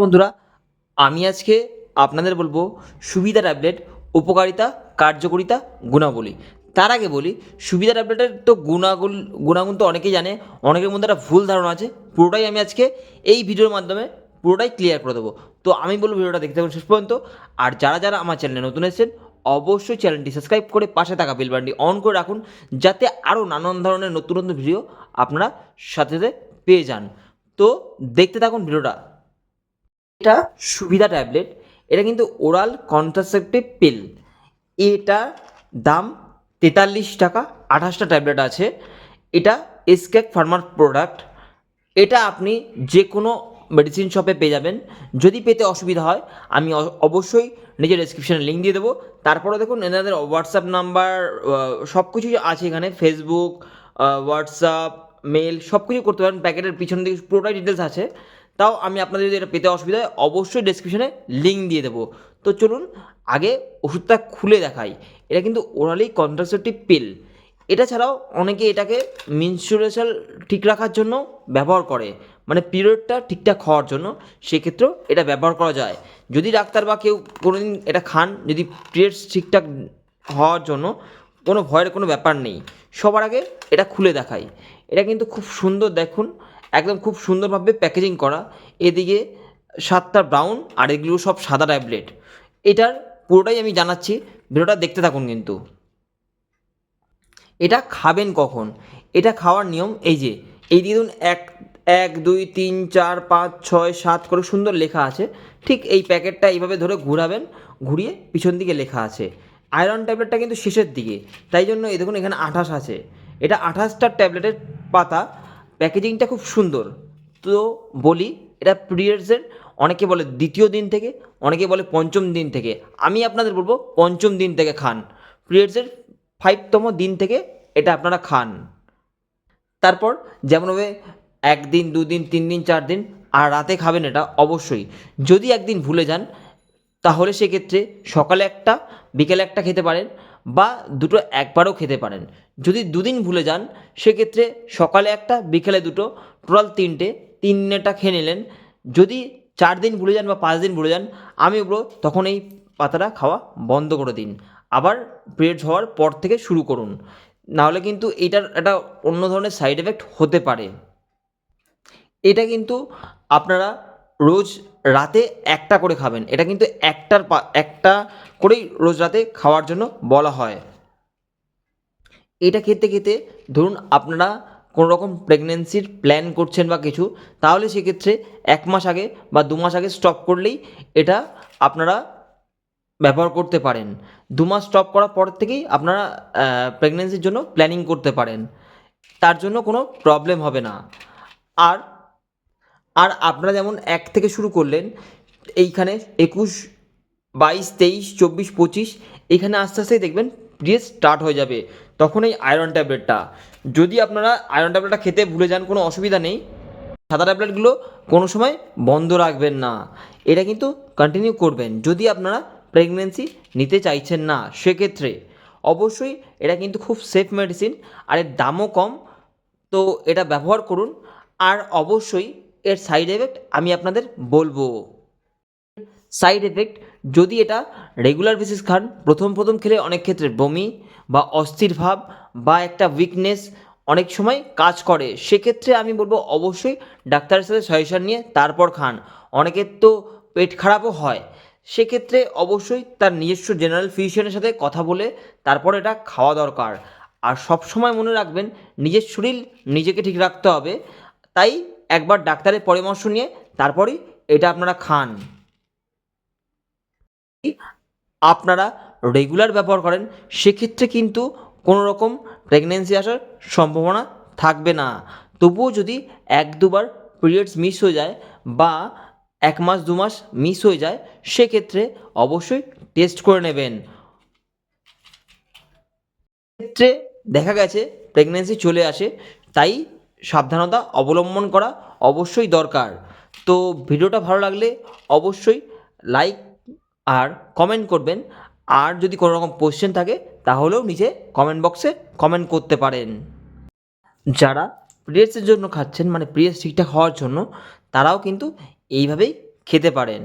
বন্ধুরা, আমি আজকে আপনাদের বলব সুবিধা ট্যাবলেট, উপকারিতা, কার্যকারিতা, গুণাবলী। তার আগে বলি, সুবিধা ট্যাবলেটের তো গুণাগুণ গুণাগুণ তো অনেকেই জানে, অনেকের মধ্যে একটা ভুল ধারণা আছে, পুরোটাই আমি আজকে এই ভিডিওর মাধ্যমে পুরোটাই ক্লিয়ার করে দেবো। তো আমি বলব ভিডিওটা দেখতে থাকুন শেষ পর্যন্ত, আর যারা যারা আমার চ্যানেলে নতুন এসেছেন, অবশ্যই চ্যানেলটি সাবস্ক্রাইব করে পাশে থাকা বেল বাটনটি অন করে রাখুন, যাতে আরও নানান ধরনের নতুন নতুন ভিডিও আপনারা সাথে সাথে পেয়ে যান। তো দেখতে থাকুন ভিডিওটা। এটা সুবিধা ট্যাবলেট, এটা কিন্তু ওরাল কন্ট্রাসেপটিভ পিল। এটা দাম তেতাল্লিশ টাকা, আঠাশটা ট্যাবলেট আছে। এটা এসকেক ফার্মার প্রোডাক্ট। এটা আপনি যে কোনো মেডিসিন শপে পেয়ে যাবেন। যদি পেতে অসুবিধা হয়, আমি অবশ্যই নিজের ডেসক্রিপশানে লিঙ্ক দিয়ে দেবো। তারপরে দেখুন, এনাদের হোয়াটসঅ্যাপ নাম্বার সব কিছুই আছে এখানে। ফেসবুক হোয়াটসঅ্যাপ মেল সব কিছু করতে পারেন, প্যাকেটের পিছন দিকে পুরোটাই ডিটেলস আছে। তাও আমি আপনাদের যদি এটা পেতে অসুবিধা হয়, অবশ্যই ডেসক্রিপশনে লিঙ্ক দিয়ে দেবো। তো চলুন, আগে ওষুধটা খুলে দেখাই। এটা কিন্তু ওরালি কন্ট্রাসেপটিভ পিল এটা ছাড়াও অনেকে এটাকে মিনস্ট্রুয়েশন ঠিক রাখার জন্য ব্যবহার করে। মানে পিরিয়ডটা ঠিকঠাক হওয়ার জন্য সেক্ষেত্রেও এটা ব্যবহার করা যায়। যদি ডাক্তার বা কেউ কোনোদিন এটা খান, যদি পিরিয়ডস ঠিকঠাক হওয়ার জন্য, কোনো ভয়ের কোনো ব্যাপার নেই। সবার আগে এটা খুলে দেখাই। এটা কিন্তু খুব সুন্দর দেখুন, একদম খুব সুন্দরভাবে প্যাকেজিং করা। এদিকে সাতটা ব্রাউন আর এগুলো সব সাদা ট্যাবলেট এটার পুরোটাই আমি জানাচ্ছি, ভিডিওটা দেখতে থাকুন কিন্তু। এটা খাবেন কখন? এটা খাওয়ার নিয়ম এই যে, এই দিয়ে ধরুন এক এক, দুই, তিন, চার, পাঁচ, ছয়, সাত করে সুন্দর লেখা আছে। ঠিক এই প্যাকেটটা এইভাবে ধরে ঘুরাবেন, ঘুরিয়ে পিছন দিকে লেখা আছে। আয়রন ট্যাবলেটটা কিন্তু শেষের দিকে। তাই জন্য এই দেখুন এখানে আঠাশ আছে। এটা আঠাশটা ট্যাবলেটের পাতা। প্যাকেজিংটা খুব সুন্দর। তো বলি, এটা পিরিয়ডসের অনেকে বলে দ্বিতীয় দিন থেকে, অনেকে বলে পঞ্চম দিন থেকে। আমি আপনাদের বলব, পঞ্চম দিন থেকে খান। পিরিয়ডসের ফাইভতম দিন থেকে এটা আপনারা খান। তারপর যেমনভাবে একদিন, দুদিন তিন দিন চার দিন আর রাতে খাবেন এটা অবশ্যই। যদি একদিন ভুলে যান, তাহলে সেক্ষেত্রে সকালে একটা বিকেলে একটা খেতে পারেন বা দুটো একবারও খেতে পারেন। যদি দুদিন ভুলে যান, সেক্ষেত্রে সকালে একটা, বিকেলে দুটো, টোটাল তিনটে, তিনটা খেয়ে নিলেন। যদি চার দিন ভুলে যান বা পাঁচ দিন ভুলে যান, আমি বলব তখন এই পাতাটা খাওয়া বন্ধ করে দিন। আবার পিরিয়ডস হওয়ার পর থেকে শুরু করুন। নাহলে কিন্তু এটার একটা অন্য ধরনের সাইড এফেক্ট হতে পারে। এটা কিন্তু আপনারা রোজ রাতে একটা করে খাবেন। এটা কিন্তু একটার একটা করেই রোজ রাতে খাওয়ার জন্য বলা হয়। এটা খেতে খেতে ধরুন আপনারা কোনো রকম প্রেগনেন্সির প্ল্যান করছেন বা কিছু, তাহলে সেক্ষেত্রে এক মাস আগে বা দু মাস আগে স্টপ করলেই এটা আপনারা ব্যবহার করতে পারেন। দু মাস স্টপ করার পর থেকেই আপনারা প্রেগনেন্সির জন্য প্ল্যানিং করতে পারেন। তার জন্য কোনো প্রবলেম হবে না। আর আর আপনারা যেমন এক থেকে শুরু করলেন, এইখানে একুশ, বাইশ, তেইশ, চব্বিশ, পঁচিশ, এখানে আস্তে আস্তেই দেখবেন পিরিয়ড স্টার্ট হয়ে যাবে। তখন এই আয়রন ট্যাবলেটটা যদি আপনারা আয়রন ট্যাবলেটটা খেতে ভুলে যান, কোনো অসুবিধা নেই। সাদা ট্যাবলেটগুলো কোনো সময় বন্ধ রাখবেন না। এটা কিন্তু কন্টিনিউ করবেন। যদি আপনারা প্রেগনেন্সি নিতে চাইছেন না, সেক্ষেত্রে অবশ্যই এটা কিন্তু খুব সেফ মেডিসিন আর এর দামও কম। তো এটা ব্যবহার করুন। আর অবশ্যই এর সাইড এফেক্ট আমি আপনাদের বলব। সাইড এফেক্ট যদি এটা রেগুলার বেসিস খান, প্রথম প্রথম খেলে অনেক ক্ষেত্রে বমি বা অস্থির ভাব বা একটা উইকনেস অনেক সময় কাজ করে। সেক্ষেত্রে আমি বলব অবশ্যই ডাক্তারের সাথে সাজেশন নিয়ে তারপর খান। অনেকের তো পেট খারাপও হয়। সেক্ষেত্রে অবশ্যই তার নিজস্ব জেনারেল ফিজিশিয়ানের সাথে কথা বলে তারপর এটা খাওয়া দরকার। আর সব সময় মনে রাখবেন, নিজের শরীর নিজেকে ঠিক রাখতে হবে। তাই একবার ডাক্তারের পরামর্শ নিয়ে তারপরেই এটা আপনারা খান। আপনারা রেগুলার ব্যবহার করেন, সেক্ষেত্রে কিন্তু কোনো রকম প্রেগনেন্সি আসার সম্ভাবনা থাকবে না। তবুও যদি এক দুবার পিরিয়ডস মিস হয়ে যায় বা এক মাস, দু মাস মিস হয়ে যায়, সেক্ষেত্রে অবশ্যই টেস্ট করে নেবেন। ক্ষেত্রে দেখা গেছে প্রেগনেন্সি চলে আসে, তাই সাবধানতা অবলম্বন করা অবশ্যই দরকার। তো ভিডিওটা ভালো লাগলে অবশ্যই লাইক আর কমেন্ট করবেন। আর যদি কোনো রকম কোশ্চেন থাকে, তাহলেও নিচে কমেন্ট বক্সে কমেন্ট করতে পারেন। যারা পিরিয়ডসের জন্য খাচ্ছেন মানে পিরিয়ডস ঠিকঠাক হওয়ার জন্য, তারাও কিন্তু এইভাবেই খেতে পারেন।